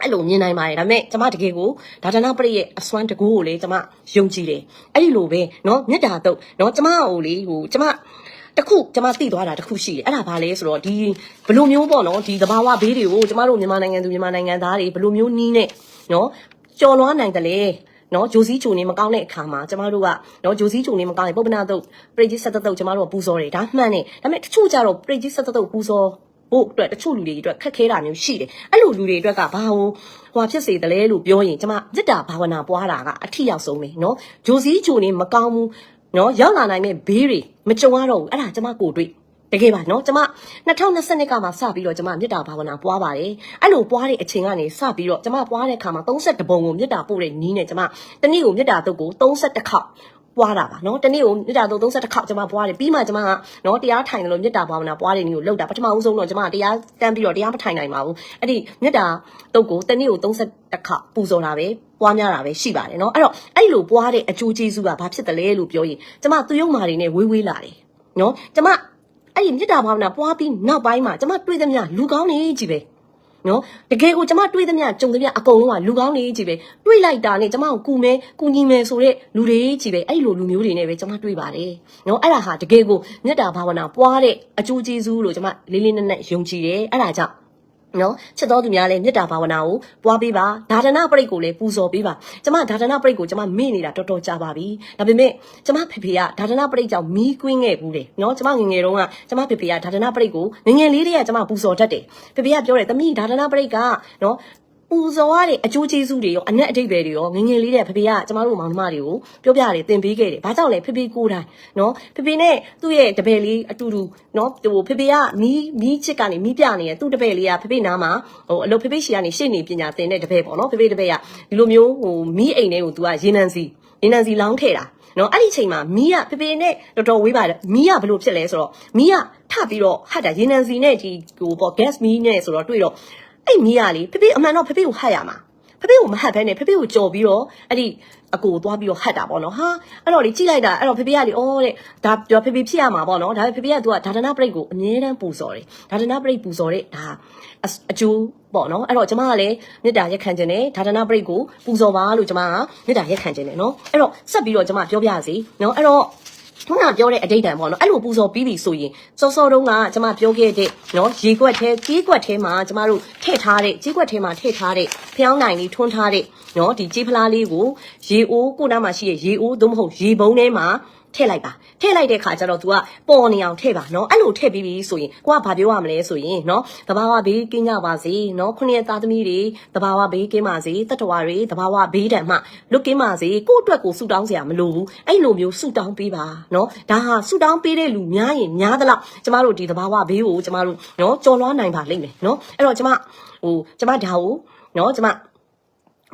အဲ့လိုမြင်နိုင်ပါတယ်ဒါပေမဲ့ကျမတကယ်ကိုဒါဒနာပရိတ်ရဲ့အစွမ်းတကူကိုလည်းကျမယုံကြည်တယ်အဲ့ဒီလိုပဲနော်မေတ္တာတုတ်နော်ကျမကိုလေဟိုကျမ တခုကျမသိသွားတာတခုရှိတယ်အဲ့ဒါဘာလဲဆိုတော့ဒီဘယ်လိုမျိုးပေါ့နော်ဒီသဘာဝဘေးတွေကိုကျမတို့မြန်မာနိုင်ငံသူမြန်မာနိုင်ငံသားတွေဘယ်လိုမျိုးနီးနဲ့နော်ကြော်လွှားနိုင်တယ်လေနော်ဂျိုစီဂျိုနေမကောင်းတဲ့အခါမှာကျမတို့ကနော်ဂျိုစီဂျိုနေမကောင်းတဲ့ပုပ္ပနာတုတ်ပရိတ်ကြီးဆက်တုတ်ကျမတို့ကပူဇော်တယ်ဒါမှန်တယ်ဒါပေမဲ့တချို့ကြတော့ပရိတ်ကြီးဆက်တုတ်ပူဇော်ဖို့အတွက်တချို့လူတွေအတွက်ခက်ခဲတာမျိုးရှိတယ်အဲ့လိုလူတွေအတွက်ကဘာဟိုဟိုဖြစ်စေတယ်လဲလို့ပြောရင်ကျမမေတ္တာဘာဝနာပွားတာကအထီရောက်ဆုံးပဲနော်ဂျိုစီဂျိုနေမကောင်းဘူး နော်ရောက်လာနိုင်တဲ့ဘေးတွေမကြုံရတော့ဘူးအဲ့ဒါကျမကိုတွေ့တကယ်ပါနော်ကျမ2020ကမှစပြီးတော့ကျမမေတ္တာဘာဝနာပွားပါတယ်အဲ့လိုပွားတဲ့အချိန်ကနေစပြီးတော့ကျမပွားတဲ့အခါမှာ32ပုံကိုမေတ္တာပို့တဲ့နီးနဲ့ကျမတနည်းကိုမေတ္တာတုတ်ကို32ခေါက်ပွားတာပါနော်တနေ့ကိုမြစ်တာတော့32ခေါက်ကျွန်မပွားတယ်ပြီးမှကျွန်မကနော်တရားထိုင်တယ်လို့မြစ်တာဘာဝနာပွားတယ်မျိုးလောက်တာပထမဦးဆုံးတော့ကျွန်မတရားတန်းပြီးတော့တရားမထိုင်နိုင်ပါဘူးအဲ့ဒီမြစ်တာတုတ်ကိုတနေ့ကို32ခေါက်ပူဇော်တာပဲ ပွားများတာပဲရှိပါတယ်နော်အဲ့တော့အဲ့လိုပွားတဲ့အကျိုးကျေးဇူးကဘာဖြစ်တယ်လဲလို့ပြောရင်ကျမသူယုံမာတွေနဲ့ဝေးဝေးလာတယ်နော်ကျမအဲ့ဒီမေတ္တာဘာဝနာပွားပြီးနောက်ပိုင်းမှာကျမတွေ့သမျှလူကောင်းနေကြီးပဲနော်တကယ်ကိုကျမတွေ့သမျှကြုံသမျှအကုန်လုံးကလူကောင်းနေကြီးပဲတွေ့လိုက်တာနဲ့ကျမကိုကူမဲကူညီမယ်ဆိုတဲ့လူတွေကြီးပဲအဲ့လိုလူမျိုးတွေနဲ့ပဲကျမတွေ့ပါတယ်နော်အဲ့ဒါဟာတကယ်ကိုမေတ္တာဘာဝနာပွားတဲ့အကျိုးကျေးဇူးလို့ကျမလေးလေးနက်နက်ယုံကြည်တယ်အဲ့ဒါကြောင့် နော်ချစ်တော်သူများလည်းမေတ္တာဘာဝနာကိုပွားပေးပါဒါဒနာပရိတ်ကိုလည်းပူဇော်ပေးပါကျမဒါဒနာပရိတ်ကိုကျမမေ့နေတာတော်တော်ကြာပါပြီဒါပေမဲ့ကျမဖေဖေကဒါဒနာပရိတ်ကြောင့်မီးကွင်းခဲ့ဘူးတယ်နော်ကျမငယ်ငယ်တုန်းကကျမဖေဖေကဒါဒနာပရိတ်ကိုငယ်ငယ်လေးတည်းကကျမပူဇော်တတ်တယ်ဖေဖေကပြောတယ်သမီးဒါဒနာပရိတ်ကနော် ပူဇော်ရတဲ့အကျိုးကျေးဇူးတွေရောအနက်အတိတ်ပဲတွေရောငငယ်လေးတဲ့ဖေဖေကကျမတို့မောင်နှမတွေကိုပြောပြတယ်သင်ပေးခဲ့တယ်။ဘာကြောင့်လဲဖေဖေကိုယ်တိုင်နော်ဖေဖေနဲ့သူ့ရဲ့တပည့်လေးအတူတူနော်ဟိုဖေဖေကမီးမီးချစ်ကနေမီးပြနေတယ်သူ့တပည့်လေးကဖေဖေနားမှာဟိုအလုပ်ဖေဖေရှီကနေရှေ့နေပညာသင်တဲ့တပည့်ပေါ့နော်ဖေဖေတပည့်ကဒီလိုမျိုးဟိုမီးအိမ်တွေကို तू ကရေနံစီရေနံစီလောင်းထည့်တာနော်အဲ့ဒီချိန်မှာမီးကဖေဖေနဲ့တော်တော်ဝေးပါတယ်မီးကဘယ်လိုဖြစ်လဲဆိုတော့မီးကထပြီးတော့ဟတ်တာရေနံစီနဲ့ဒီဟိုပေါ့ gas မီးနဲ့ဆိုတော့တွေ့တော့ အဲ့မီးကလေဖေဖေအမှန်တော့ဖေဖေကိုဟတ်ရမှာဖေဖေကိုမဟတ်ဘဲနဲ့ဖေဖေကိုကြော်ပြီးတော့အဲ့ဒီအကိုသွားပြီးတော့ဟတ်တာပေါ့နော်ဟာအဲ့တော့လေကြည့်လိုက်တာအဲ့တော့ဖေဖေကလေအော်တဲ့ဒါပြောဖေဖေဖြစ်ရမှာပေါ့နော်ဒါပေမဲ့ဖေဖေကသူကဒါဒနာပရိတ်ကိုအမြဲတမ်းပူစော်တယ်ဒါဒနာပရိတ်ပူစော်တဲ့ဒါအစအကျိုးပေါ့နော်အဲ့တော့ကျမကလည်းမေတ္တာရက်ခံခြင်းနဲ့ဒါဒနာပရိတ်ကိုပူဇော်ပါလို့ကျမကမေတ္တာရက်ခံခြင်းနဲ့နော်အဲ့တော့ဆက်ပြီးတော့ကျမပြောပြစီနော်အဲ့တော့ ခုနပြောတဲ့အတိတ်တန်ပေါ့နော်အဲ့လိုပူဇော်ပြီးပြီဆိုရင်စောစောတုန်းကကျမပြောခဲ့တဲ့နော်ရေခွက်ထဲကြီးခွက်ထဲမှာကျမတို့ထည့်ထားတဲ့ကြီးခွက်ထဲမှာထည့်ထားတဲ့ဖျောင်းနိုင်လေးထွန်းထားတဲ့နော်ဒီကြီးဖလားလေးကိုရေအိုးကိုနားမှာရှိတဲ့ရေအိုးသို့မဟုတ်ရေပုံးထဲမှာ ထည့်လိုက်ပါထည့်လိုက်တဲ့ခါကျတော့ तू ကပေါ်နေအောင်ထည့်ပါနော်အဲ့လိုထည့်ပြီးပြီဆိုရင်ကိုကဘာပြောရမလဲဆိုရင်နော်တဘာဝဘေးကင်းကြပါစေနော်ခုနှစ်သားသမီးတွေတဘာဝဘေးကင်းပါစေတတဝါတွေတဘာဝဘေးတံမှလွတ်ကင်းပါစေကို့အတွက်ကိုဆုတောင်းစရာမလိုဘူးအဲ့လိုမျိုးဆုတောင်းပေးပါနော်ဒါဟာဆုတောင်းပေးတဲ့လူများရင်များသလောက်ကျမတို့ဒီတဘာဝဘေးကိုကျမတို့နော်ကြော်လွှားနိုင်ပါလိမ့်မယ်နော်အဲ့တော့ကျမဟိုကျမဒါကိုနော်ကျမ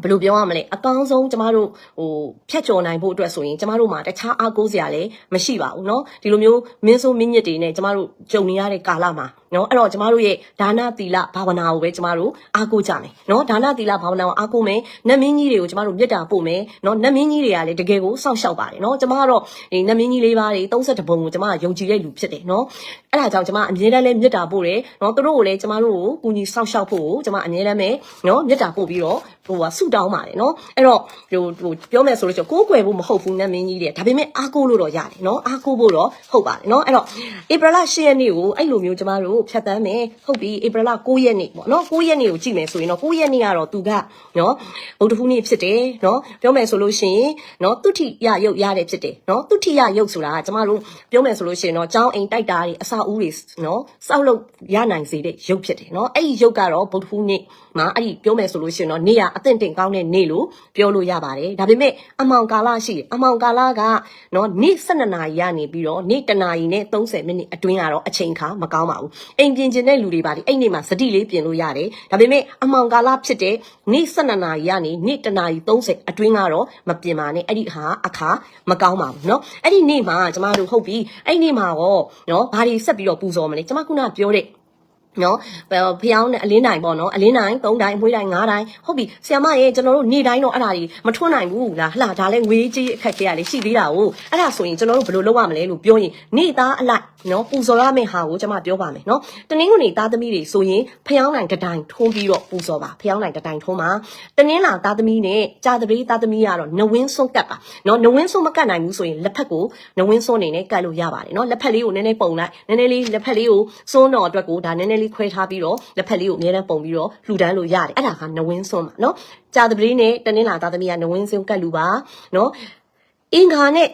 ဘယ်လိုပြောရမလဲအကောင်းဆုံးကျမတို့ဟိုဖြတ်ကျော်နိုင်ဖို့အတွက်ဆိုရင်ကျမတို့မှာတခြားအားကိုးစရာလည်းမရှိပါဘူးเนาะဒီလိုမျိုးမင်းဆိုးမင်းညစ်တွေနဲ့ကျမတို့ကြုံနေရတဲ့ကာလမှာ နော်အဲ့တော့ကျမတို့ရဲ့ဒါနသီလဘာဝနာကိုပဲကျမတို့အားကိုးကြမယ်နော်ဒါနသီလဘာဝနာကိုအားကိုးမယ်နတ်မင်းကြီးတွေကိုကျမတို့မြတ်တာပို့မယ်နော်နတ်မင်းကြီးတွေကလည်းတကယ်ကိုစောင့်ရှောက်ပါတယ်နော်ကျမကတော့ဒီနတ်မင်းကြီးလေးပါးတွေ32ဘုံကိုကျမကယုံကြည်တဲ့လူဖြစ်တယ်နော်အဲ့ဒါကြောင့်ကျမအမြဲတမ်းလည်းမြတ်တာပို့တယ်နော်သူတို့ကိုလည်းကျမတို့ကိုကူညီစောင့်ရှောက်ဖို့ကျမအမြဲတမ်းပဲနော်မြတ်တာပို့ပြီးတော့ဟိုကဆုတောင်းပါတယ်နော်အဲ့တော့ဟိုဟိုပြောမယ်ဆိုလို့ရှိရင်ကိုးကွယ်ဖို့မဟုတ်ဘူးနတ်မင်းကြီးတွေဒါပေမဲ့အားကိုးလို့တော့ရတယ်နော်အားကိုးဖို့တော့ဟုတ်ပါတယ်နော်အဲ့တော့ဧပြီလ10ရက်နေ့ကိုအဲ့လိုမျိုးကျမတို့ကိုဖြတ်တန်းမယ်ဟုတ်ပြီဧပြီလ9ရက်နေ့ပေါ့နော်9ရက်နေ့ကိုကြည့်မယ်ဆိုရင်တော့9ရက်နေ့ကတော့သူကနော်ဗုဒ္ဓဟူးနေ့ဖြစ်တယ်နော်ပြောမယ်ဆိုလို့ရှိရင်နော်သူထိရရုပ်ရတယ်ဖြစ်တယ်နော်သူထိရရုပ်ဆိုတာကျမတို့ပြောမယ်ဆိုလို့ရှိရင်တော့ចောင်းအိမ်တိုက်တာတွေအစာအုပ်တွေနော်စောက်လုပ်ရနိုင်စေတဲ့ရုပ်ဖြစ်တယ်နော်အဲ့ဒီရုပ်ကတော့ဗုဒ္ဓဟူးနေ့မှာအဲ့ဒီပြောမယ်ဆိုလို့ရှိရင်တော့နေရအသင့်တင်ကောင်းတဲ့နေ့လို့ပြောလို့ရပါတယ်ဒါပေမဲ့အမောင်ကာလရှိတယ်အမောင်ကာလကနော်နေ့12နာရီရနေပြီးတော့နေ့1နာရီနဲ့30မိနစ်အတွင်းကတော့အချိန်ခါမကောင်းပါဘူးအိမ်ပြင်ကျင်တဲ့လူတွေပါဒီအဲ့နေ့မှာစတိလေးပြင်လို့ရတယ်ဒါပေမဲ့အမောင်ကာလဖြစ်တဲ့နေ့12နာရီကနေနေ့1နာရီ30အတွင်းကတော့မပြင်ပါနဲ့အဲ့ဒီဟာအခါမကောင်းပါဘူးเนาะအဲ့ဒီနေ့မှာကျမတို့ဟုတ်ပြီအဲ့ဒီနေ့မှာရောเนาะဘာတွေဆက်ပြီးတော့ပူဇော်မလဲကျမခုနပြောတဲ့ နော်ဖျောင်းနဲ့အလင်းတိုင်းပေါ့နော်အလင်းတိုင်း၃တိုင်းအမွှေးတိုင်း၅တိုင်းဟုတ်ပြီဆီယမရဲ့ကျွန်တော်တို့နေ့တိုင်းတော့အဲ့ဒါကြီးမထွန်းနိုင်ဘူးလားဟလာဒါလည်းငွေကြီးအခက်ခဲရလေရှိသေးတာကိုအဲ့ဒါဆိုရင်ကျွန်တော်တို့ဘယ်လိုလုပ်ရမလဲလို့ပြောရင်နေ့သားအလိုက်နော်ပူဇော်ရမယ့်ဟာကိုကျွန်မပြောပါမယ်နော်တနင်္ဂနွေသားသမီးတွေဆိုရင်ဖျောင်းတိုင်းတစ်တိုင်းထိုးပြီးတော့ပူဇော်ပါဖျောင်းတိုင်းတစ်တိုင်းထိုးမှာတနင်္လာသားသမီးနဲ့ကြာတပည့်သားသမီးကတော့နဝင်းစွန်းကတ်ပါနော်နဝင်းစွန်းမကတ်နိုင်ဘူးဆိုရင်လက်ဖက်ကိုနဝင်းစွန်းနေနဲ့ကတ်လို့ရပါတယ်နော်လက်ဖက်လေးကိုနည်းနည်းပုံလိုက်နည်းနည်းလေးလက်ဖက်လေးကိုစွန်းတော်အတွက်ကိုဒါနည်းနည်းလေးခွဲထားပြီးတော့လက်ဖက်လေးကိုအများနဲ့ပုံပြီးတော့လှူဒန်းလို့ရတယ်အဲ့ဒါကနဝင်းစွန်းပါနော်ကြာတပည့်နဲ့တနင်္လာသားသမီးကနဝင်းစွန်းကတ်လူပါနော်အင်္ဂါနဲ့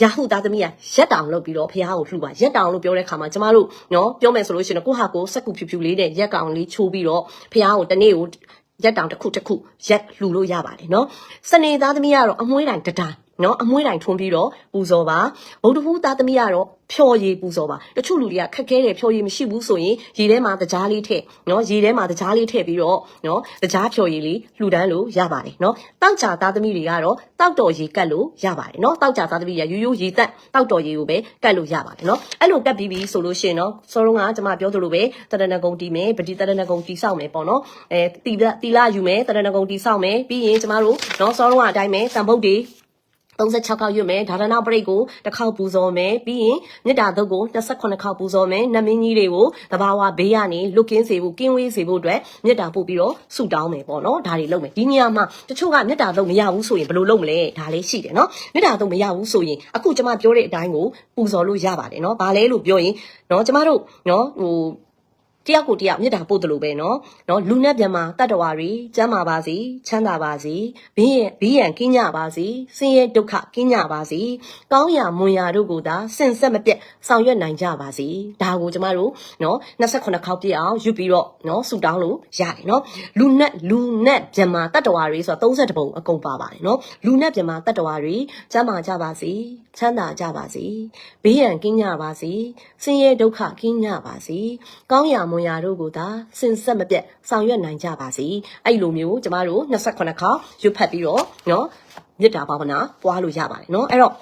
ရာဟုသားသမီးကရက်တောင်လုပ်ပြီးတော့ဖះကိုလှူပါရက်တောင်လို့ပြောတဲ့ခါမှာကျမတို့နော်ပြောမယ်ဆိုလို့ရှိရင်ကိုဟာကိုစက်ကူဖြူဖြူလေးနဲ့ရက်ကောင်လေးချိုးပြီးတော့ဖះကိုတနေ့ကိုရက်တောင်တစ်ခုတစ်ခုရက်လှူလို့ရပါတယ်နော်စနေသားသမီးကတော့အမွှေးတိုင်တတိုင်း နော်အမွှေးတိုင်ထွန်းပြီးတော့ပူဇော်ပါဗုဒ္ဓဟူးသားသမီးကတော့ဖြော်ရည်ပူဇော်ပါတချို့လူတွေကခက်ခဲတယ်ဖြော်ရည်မရှိဘူးဆိုရင်ရေထဲမှာတကြားလေးထည့်နော်ရေထဲမှာတကြားလေးထည့်ပြီးတော့နော်တကြားဖြော်ရည်လေးလှူဒန်းလို့ရပါတယ်နော်တောက်ကြသားသမီးတွေကတော့တောက်တော်ရည်ကတ်လို့ရပါတယ်နော်တောက်ကြသားသမီးရရိုးရိုးရည်တက်တောက်တော်ရည်ကိုပဲကတ်လို့ရပါတယ်နော်အဲ့လိုကတ်ပြီးပြီဆိုလို့ရှိရင်နော်စောလုံးကကျွန်မပြောသလိုပဲတရဏဂုံတီးမယ်ပတိတရဏဂုံတီးဆောက်မယ်ပေါ့နော်အဲတီလတီလာယူမယ်တရဏဂုံတီးဆောက်မယ်ပြီးရင်ကျမတို့နော်စောလုံးကအတိုင်းပဲတန်ဖုတ်တွေ 36ခေါက်ရွတ်မယ်ဒါရဏပရိတ်ကိုတစ်ခေါက်ပူဇော်မယ်ပြီးရင်မေတ္တာသုတ်ကို28ခေါက်ပူဇော်မယ်နတ်မင်းကြီးတွေကိုတဘာဝဘေးကနေလွတ်ကင်းစေဖို့ကင်းဝေးစေဖို့အတွက်မေတ္တာပို့ပြီးတော့ဆုတောင်းမယ်ပေါ့နော်ဒါတွေလုပ်မယ်ဒီနေရာမှာတချို့ကမေတ္တာသုတ်မရဘူးဆိုရင်ဘယ်လိုလုပ်မလဲဒါလေးရှိတယ်နော်မေတ္တာသုတ်မရဘူးဆိုရင်အခုကျွန်မပြောတဲ့အတိုင်းကိုပူဇော်လို့ရပါတယ်နော်ဘာလဲလို့ပြောရင်နော်ကျွန်မတို့နော်ဟို တယောက်ကိုတယောက်မြတ်တာပို့တယ်လို့ပဲနော်နော်လူနဲ့ပြန်မှာတတ္တဝါတွေကျမ်းမာပါစေချမ်းသာပါစေဘင်းရဲ့ဘေးရန်ကင်းကြပါစေဆင်းရဲဒုက္ခကင်းကြပါစေကောင်းရာမွန်ရာတို့ကိုသာစင်ဆက်မပြတ်ဆောင်ရွက်နိုင်ကြပါစေဒါကိုကျမတို့နော်28ခေါက်ပြည့်အောင်ယူပြီးတော့နော်ဆူတောင်းလို့ရတယ်နော်လူနဲ့လူနဲ့ပြန်မှာတတ္တဝါတွေဆိုတော့30ပုံအကုန်ပါပါတယ်နော်လူနဲ့ပြန်မှာတတ္တဝါတွေကျမ်းမာကြပါစေချမ်းသာကြပါစေဘေးရန်ကင်းကြပါစေဆင်းရဲဒုက္ခကင်းကြပါစေကောင်းရာမွန်ရာတို့ကိုသာစင်ဆက်မပြတ်ဆောင်ရွက်နိုင်ကြပါစေအဲ့လိုမျိုးကျမတို့28ခေါက်ရွတ်ဖတ်ပြီးတော့เนาะ မေတ္တာဘာဝနာပွားလို့ရပါတယ်เนาะအဲ့တော့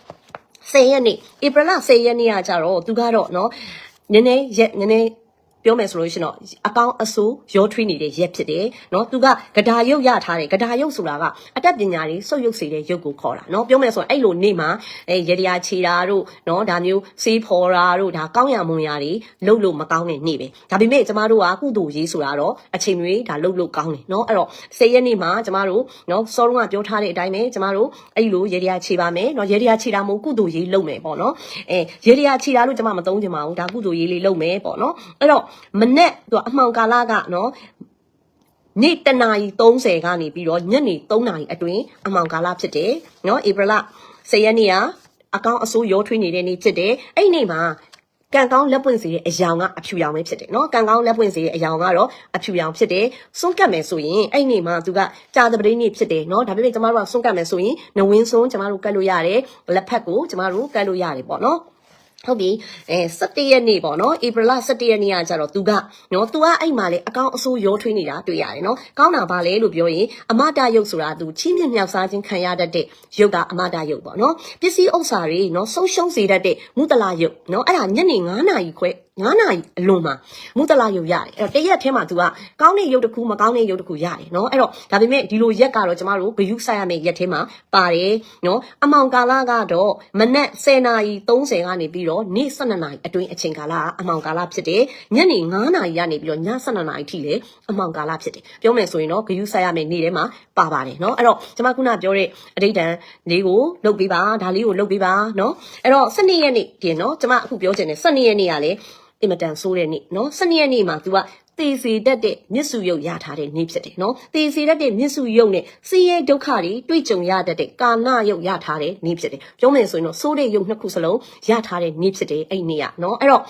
10ရက်နေ့ဧပြီလ10ရက်နေ့ကကြတော့သူကတော့เนาะနည်းနည်းရက်နည်းနည်း ပြောမယ်ဆိုလို့ရှိရင်တော့အကောင့်အဆိုးရောထွေးနေတဲ့ရက်ဖြစ်တယ်เนาะသူကဂဒါရုပ်ရထားတယ်ဂဒါရုပ်ဆိုတာကအတတ်ပညာတွေစုပ်ရုပ်စေတဲ့ရုပ်ကိုခေါ်တာเนาะပြောမယ်ဆိုရင်အဲ့လိုနေ့မှာအဲရေတရာခြေတာတို့เนาะဒါမျိုးစေးဖော်တာတို့ဒါကောင်းရမွန်ရတွေလှုပ်လို့မကောင်းတဲ့နေ့ပဲဒါပေမဲ့ကျမတို့ကကုသိုလ်ရေးဆိုတာတော့အချိန်တွေဒါလှုပ်လို့ကောင်းတယ်เนาะအဲ့တော့10ရက်နေ့မှာကျမတို့เนาะစောလုံးကပြောထားတဲ့အတိုင်းပဲကျမတို့အဲ့လိုရေတရာခြေပါမယ်เนาะရေတရာခြေတာမဟုတ်ကုသိုလ်ရေးလုပ်မယ်ပေါ့เนาะအဲရေတရာခြေတာလို့ကျမမသုံးချင်ပါဘူးဒါကုသိုလ်ရေးလေးလုပ်မယ်ပေါ့เนาะအဲ့တော့ မနဲ့သူကအမှောင်ကာလကနော်နေ့တနာရီ30ကနေပြီးတော့ညနေ3နာရီအတွင်းအမှောင်ကာလဖြစ်တယ်နော်ဧပြီလ10ရက်နေ့ကအကောင်အဆိုးရောထွေးနေတဲ့နေ့ဖြစ်တယ်အဲ့ဒီနေ့မှာကံကောင်းလက်ပွင့်စေတဲ့အယောင်ကအဖြူရောင်ပဲဖြစ်တယ်နော်ကံကောင်းလက်ပွင့်စေတဲ့အယောင်ကတော့အဖြူရောင်ဖြစ်တယ်စွန့်ကပ်မယ်ဆိုရင်အဲ့ဒီမှာသူကကြာသပတေးနေ့ဖြစ်တယ်နော်ဒါပေမဲ့ကျမတို့ကစွန့်ကပ်မယ်ဆိုရင်နဝင်းစွန်းကျမတို့ကတ်လို့ရတယ်လက်ဖက်ကိုကျမတို့ကတ်လို့ရတယ်ပေါ့နော် ဟုတ်ပြီအဲ17ရက်နေ့ပေါ့နော်ဧပြီလ17ရက်နေ့ကကြတော့သူကနော်သူကအဲ့မှာလေအကောင့်အဆိုးရောထွေးနေတာတွေ့ရတယ်နော်ကောင်းတာပါလေလို့ပြောရင်အမတာရုပ်ဆိုတာသူချီးမြှင့်မြောက်စားခြင်းခံရတတ်တဲ့ရုပ်ကအမတာရုပ်ပေါ့နော်ပစ္စည်းဥစ္စာတွေနော်ဆုံးရှုံးစေတတ်တဲ့မုတလာရုပ်နော်အဲ့ဒါညနေ9နာရီခွဲ9နာရီအလွန်မှာမုတလာရုပ်ရတယ်အဲ့တော့တရက်ထဲမှာ तू ကကောင်းတဲ့ရုပ်တစ်ခုမကောင်းတဲ့ရုပ်တစ်ခုရတယ်နော်အဲ့တော့ဒါပေမဲ့ဒီလိုရက်ကတော့ကျမတို့ဂယုဆိုင်ရမယ့်ရက်ထဲမှာပါတယ်နော်အမောင်ကာလကတော့မနက်10နာရီ30ကနေပြီးတော့နေ့12နာရီအတွင်းအချိန်ကာလကအမောင်ကာလဖြစ်တယ်ညနေ9နာရီကနေပြီးတော့ည12နာရီထိလေအမောင်ကာလဖြစ်တယ်ပြောမယ်ဆိုရင်တော့ဂယုဆိုင်ရမယ့်နေ့ထဲမှာပါပါတယ်နော်အဲ့တော့ကျမခုနပြောတဲ့အဋိဌံလေးကိုလုပ်ပေးပါဒါလေးကိုလုပ်ပေးပါနော်အဲ့တော့12ရက်နေ့ပြင်နော်ကျမအခုပြောချင်တယ်12ရက်နေ့ကလည်း အင်မတန်ဆိုးတဲ့နေ့နော်စနေရက်နေ့မှာ तू ကတေစီတတ်တဲ့မြစ်စုယုတ်ရထားတဲ့နေ့ဖြစ်တယ်နော်တေစီတတ်တဲ့မြစ်စုယုတ်နဲ့စီးရဲဒုက္ခတွေတွေ့ကြုံရတတ်တဲ့ကာနယုတ်ရထားတဲ့နေ့ဖြစ်တယ်ပြောမယ်ဆိုရင်တော့ဆိုးတဲ့ယုတ်နှစ်ခုစလုံးရထားတဲ့နေ့ဖြစ်တယ်အဲ့ဒီနေ့ကနော်အဲ့တော့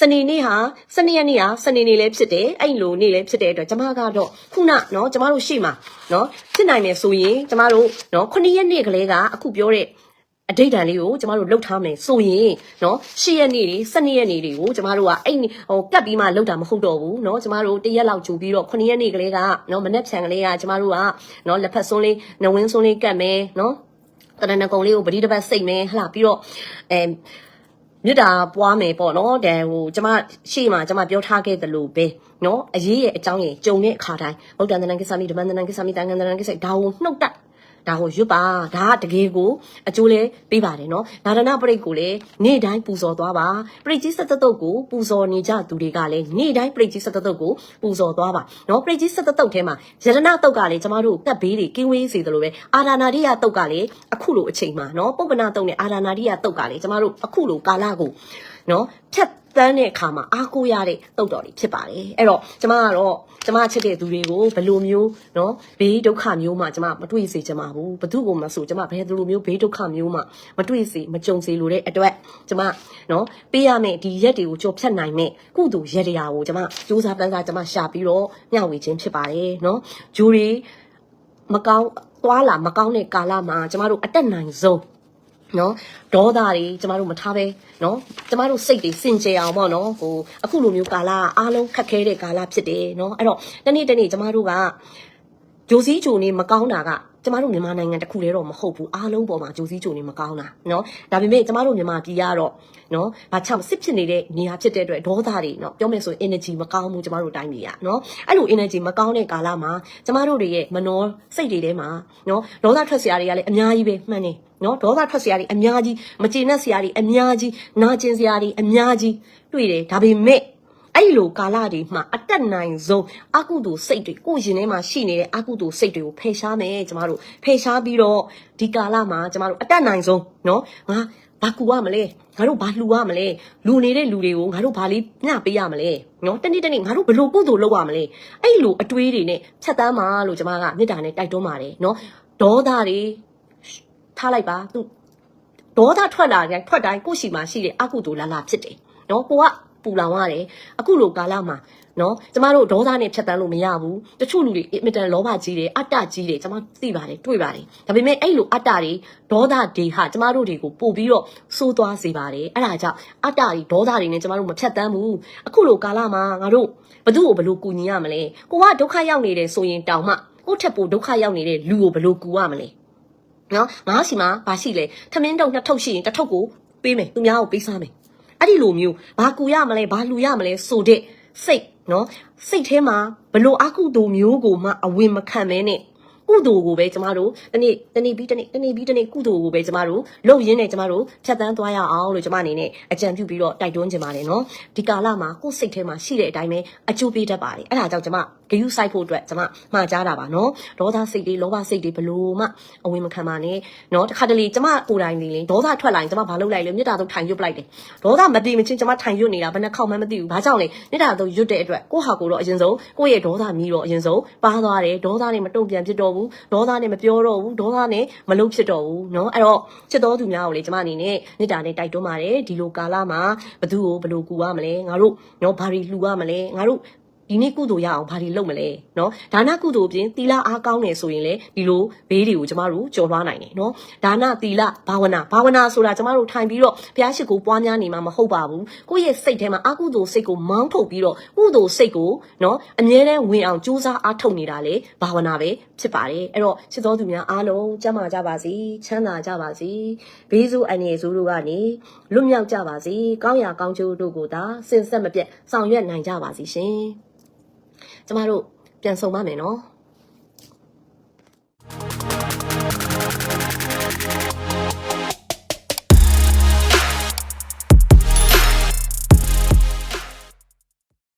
စနေနေ့ဟာစနေရက်နေ့ဟာစနေနေ့လည်းဖြစ်တယ်အဲ့လိုနေ့လည်းဖြစ်တဲ့အတွက်ကျမကတော့ခုနနော်ကျမတို့ရှေ့မှာနော်ဖြစ်နိုင်မယ်ဆိုရင်ကျမတို့နော်ခုနှစ်ရက်နေ့ကလေးကအခုပြောတဲ့ အတိတ်တန်လေးကိုကျမတို့လှုပ်ထားမယ်ဆိုရင်နော်၈ရက်နေ့တွေ၁၂ရက်နေ့တွေကိုကျမတို့ကအဲ့ဟိုကတ်ပြီးမှလှုပ်တာမဟုတ်တော့ဘူးနော်ကျမတို့တရက်လောက်ကြိုပြီးတော့9ရက်နေ့ကလေးကနော်မနေ့ဖြန်ကလေးကကျမတို့ကနော်လက်ဖက်စွန်းလေးနဝင်းစွန်းလေးကတ်မယ်နော်တရဏဂုံလေးကိုပတိတပတ်စိတ်မယ်ဟလာပြီးတော့အဲမြစ်တာပွားမယ်ပေါ့နော်တန်ဟိုကျမရှေ့မှာကျမပြောထားခဲ့သလိုပဲနော်အရေးရဲ့အကြောင်းရင်ကြုံတဲ့အခါတိုင်းဗုဒ္ဓန္တနံကိစ္စမိဓမ္မန္တနံကိစ္စမိတန်ခန္တနံကိစ္စဒါကိုနှုတ်တက် ဒါကိုရွတ်ပါဒါကတကယ်ကိုအကျိုးလဲပေးပါတယ်နော်နာဒနာပရိတ်ကိုလည်းနေ့တိုင်းပူဇော်သွားပါပရိတ်ကြီးစက်တတုတ်ကိုပူဇော်နေကြသူတွေကလည်းနေ့တိုင်းပရိတ်ကြီးစက်တတုတ်ကိုပူဇော်သွားပါနော်ပရိတ်ကြီးစက်တတုတ်ထဲမှာယရဏတုတ်ကလည်းကျမတို့ကတ်ဘေးတွေကင်းဝေးစေတယ်လို့ပဲအာရနာရိယတုတ်ကလည်းအခုလိုအချိန်မှာနော်ပုပ္ပနာတုတ်နဲ့အာရနာရိယတုတ်ကလည်းကျမတို့အခုလိုကာလကိုနော်ဖြတ် တန်းတဲ့အခါမှာအားကိုးရတဲ့တုတ်တော်တွေဖြစ်ပါတယ်အဲ့တော့ကျမကတော့ကျမချစ်တဲ့သူတွေကိုဘယ်လိုမျိုးနော်ဘေးဒုက္ခမျိုးမှကျမမတွေ့စေချင်ပါဘူးဘသူ့ကိုမဆိုကျမဘယ်လိုမျိုးဘေးဒုက္ခမျိုးမှမတွေ့စေမကြုံစေလိုတဲ့အတွက်ကျမနော်ပေးရမယ့်ဒီရက်တွေကိုကြော်ဖြတ်နိုင်မဲ့ကုသိုလ်ရက်တရားကိုကျမစူးစမ်းပန်းစားကျမရှာပြီးတော့မျှဝေခြင်းဖြစ်ပါတယ်နော်ဂျူရီမကောင်းသွားလာမကောင်းတဲ့ကာလမှာကျမတို့အတက်နိုင်ဆုံး နော်ဒေါသတွေကျမတို့မထားပဲနော်ကျမတို့စိတ်တွေစင်ကြယ်အောင်ပေါ့နော်ဟိုအခုလိုမျိုးကာလကအားလုံးခက်ခဲတဲ့ကာလဖြစ်တယ်နော်အဲ့တော့တနေ့တနေ့ကျမတို့က ဂျိုစီးဂျိုနေမကောင်းတာကကျမတို့မြန်မာနိုင်ငံတစ်ခုတည်းတော့မဟုတ်ဘူးအားလုံးပေါ်မှာဂျိုစီးဂျိုနေမကောင်းတာနော်ဒါပေမဲ့ကျမတို့မြန်မာပြည်ကတော့နော်ဘာချောင်စစ်ဖြစ်နေတဲ့နေရာဖြစ်တဲ့အတွက်ဒေါသတွေနော်ပြောမယ်ဆိုရင် energy မကောင်းဘူးကျမတို့တိုင်းပြည်ကနော်အဲ့လို energy မကောင်းတဲ့ကာလမှာကျမတို့တွေရဲ့မနှောစိတ်တွေထဲမှာနော်ဒေါသထွက်စရာတွေကလည်းအများကြီးပဲမှန်တယ်နော်ဒေါသထွက်စရာတွေအများကြီးမကျေနပ်စရာတွေအများကြီးနာကျင်စရာတွေအများကြီးတွေ့တယ်ဒါပေမဲ့ အဲ့လိုကာလတွေမှာအတက်နိုင်ဆုံးအကုသိုလ်စိတ်တွေကိုယ့်ရင်ထဲမှာရှိနေတဲ့အကုသိုလ်စိတ်တွေကိုဖယ်ရှားမယ်ကျမတို့ဖယ်ရှားပြီးတော့ဒီကာလမှာကျမတို့အတက်နိုင်ဆုံးနော်ငါဘာကူရမလဲငါတို့ဘာလှူရမလဲလူနေတဲ့လူတွေကိုငါတို့ဘာလေးညပေးရမလဲနော်တနေ့တနေ့ငါတို့ဘယ်လိုကုသိုလ်လုပ်ရမလဲအဲ့လိုအတွေးတွေနဲ့ဖြတ်တန်းပါလို့ကျမကမေတ္တာနဲ့တိုက်တွန်းပါတယ်နော်ဒေါသတွေထားလိုက်ပါသူဒေါသထွက်လာတဲ့ထွက်တိုင်းကိုယ့်ရှိမှရှိတဲ့အကုသိုလ်လာလာဖြစ်တယ်နော်ကိုက ပူလောင်ရတယ်အခုလိုကာလမှာနော်ကျမတို့ဒေါသနဲ့ဖြတ်တန်းလို့မရဘူးတချို့လူတွေအင်မတန်လောဘကြီးတယ်အတ္တကြီးတယ်ကျမသိပါတယ်တွေ့ပါတယ်ဒါပေမဲ့အဲ့လိုအတ္တတွေဒေါသတွေဟာကျမတို့တွေကိုပို့ပြီးတော့စိုးသွားစေပါတယ်အဲ့ဒါကြောင့်အတ္တတွေဒေါသတွေနဲ့ကျမတို့မဖြတ်တန်းဘူးအခုလိုကာလမှာငါတို့ဘသူ့ကိုဘယ်လိုကူညီရမလဲကိုကဒုက္ခရောက်နေတယ်ဆိုရင်တောင်မှကိုယ့်ထက်ပိုဒုက္ခရောက်နေတဲ့လူကိုဘယ်လိုကူရမလဲနော်ငါစီမှာဘာရှိလဲထမင်းတုံနှစ်ထုပ်ရှိရင်တစ်ထုပ်ကိုပေးမယ်သူများကိုပေးစားမယ် အဲ့ဒီလိုမျိုးဘာကူရမလဲဘာလူရမလဲဆိုတဲ့စိတ်နော်စိတ်ထဲမှာဘလို့အကုသိုလ်မျိုးကိုမှအဝင်မခံမဲနဲ့ကုသိုလ်ကိုပဲကျမတို့တနေ့တနေ့ပြီးတနေ့တနေ့ပြီးတနေ့ကုသိုလ်ကိုပဲကျမတို့လုပ်ရင်းနဲ့ကျမတို့ဖြတ်တန်းသွားရအောင်လို့ကျမအနေနဲ့အကြံပြုပြီးတော့တိုက်တွန်းချင်ပါတယ်နော်ဒီကာလမှာကိုယ်စိတ်ထဲမှာရှိတဲ့အတိုင်းပဲအကျိုးပေးတတ်ပါတယ်အဲ့ဒါကြောင့်ကျမ ဂယုစိုက်ဖို့အတွက်ကျမမှာကြားတာပါနော်ဒေါသစိတ်တွေလောဘစိတ်တွေဘလို့မှအဝင်မခံပါနဲ့နော်တခါတလေကျမကိုယ်တိုင်နေလေဒေါသထွက်လာရင်ကျမဘာလုပ်လိုက်လဲမေတ္တာတော့ထိုင်ရွတ်ပလိုက်တယ်ဒေါသမတည်မချင်းကျမထိုင်ရွတ်နေတာဘယ်နှခေါက်မှမသိဘူးဘာကြောင့်လဲမေတ္တာတော့ရွတ်တဲ့အတွက်ကိုယ့်ဟာကိုယ်တော့အရင်ဆုံးကိုယ့်ရဲ့ဒေါသမြည်တော့အရင်ဆုံးပါသွားတယ်ဒေါသနဲ့မတုံ့ပြန်ဖြစ်တော့ဘူးဒေါသနဲ့မပြောတော့ဘူးဒေါသနဲ့မလုပ်ဖြစ်တော့ဘူးနော်အဲ့တော့ချစ်တော်သူများကိုလေကျမအနေနဲ့မေတ္တာနဲ့တိုက်တွန်းပါတယ်ဒီလိုကာလမှာဘသူ့ကိုဘယ်လိုကူရမလဲငါတို့နော်ဘာတွေလှူရမလဲငါတို့ ဒီနေ့ကုသိုလ်ရအောင်ဘာတွေလုပ်မလဲနော်ဒါနကုသိုလ်ပြင်သီလအားကောင်းနေဆိုရင်လေဒီလိုဘေးတွေကိုကျမတို့ကျော်လွှားနိုင်တယ်နော်ဒါနသီလဘာဝနာဘာဝနာဆိုတာကျမတို့ထိုင်ပြီးတော့ဘုရားရှိခိုးပွားများနေမှာမဟုတ်ပါဘူးကိုယ့်ရဲ့စိတ်ထဲမှာအကုသိုလ်စိတ်ကိုမောင်းထုတ်ပြီးတော့ကုသိုလ်စိတ်ကိုနော်အမြဲတမ်းဝင်အောင်ကြိုးစားအားထုတ်နေတာလေဘာဝနာပဲဖြစ်ပါတယ်အဲ့တော့ချစ်တော်သူများအားလုံးကျမ်းမာကြပါစေချမ်းသာကြပါစေဘေးစုအနေစုတို့ကနေလွတ်မြောက်ကြပါစေကောင်းရာကောင်းကျိုးတို့ကိုသာစင်ဆက်မပြတ်ဆောင်ရွက်နိုင်ကြပါစေရှင် ကျမတို့ပြန်ဆုံပါမယ်နော်